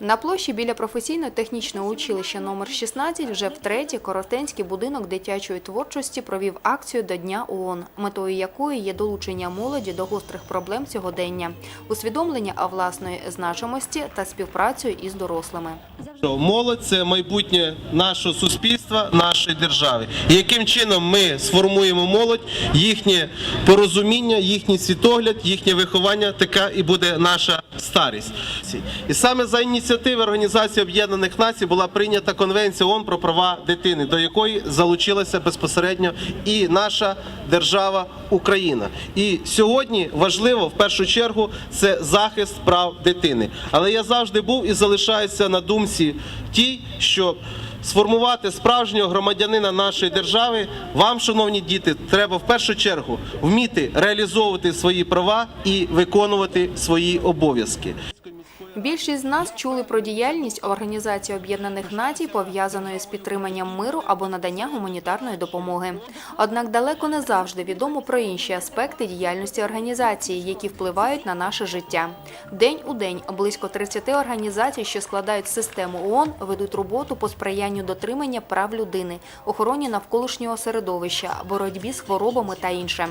На площі біля професійно-технічного училища номер 16 вже втретє Коротенський будинок дитячої творчості провів акцію до Дня ООН, метою якої є долучення молоді до гострих проблем сьогодення, усвідомлення власної значимості та співпрацю із дорослими. Молодь це майбутнє нашого суспільства, нашої держави. І яким чином ми сформуємо молодь, їхнє порозуміння, їхній світогляд, їхнє виховання, така і буде наша старість. І саме за ініціативи Організації Об'єднаних Націй була прийнята Конвенція ООН про права дитини, до якої залучилася безпосередньо і наша держава Україна. І сьогодні важливо в першу чергу це захист прав дитини. Але я завжди був і залишаюся на думці тій, що сформувати справжнього громадянина нашої держави, вам, шановні діти, треба в першу чергу вміти реалізовувати свої права і виконувати свої обов'язки. Більшість з нас чули про діяльність Організації Об'єднаних Націй, пов'язаної з підтриманням миру або надання гуманітарної допомоги. Однак далеко не завжди відомо про інші аспекти діяльності організації, які впливають на наше життя. День у день близько 30 організацій, що складають систему ООН, ведуть роботу по сприянню дотримання прав людини, охороні навколишнього середовища, боротьбі з хворобами та інше.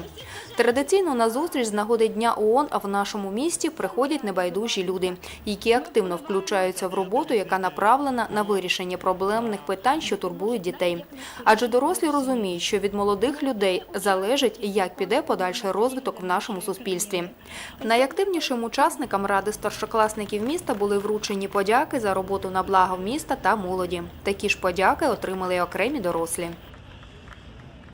Традиційно на зустріч з нагоди Дня ООН в нашому місті приходять небайдужі люди, які активно включаються в роботу, яка направлена на вирішення проблемних питань, що турбують дітей. Адже дорослі розуміють, що від молодих людей залежить, як піде подальший розвиток в нашому суспільстві. Найактивнішим учасникам ради старшокласників міста були вручені подяки за роботу на благо міста та молоді. Такі ж подяки отримали й окремі дорослі.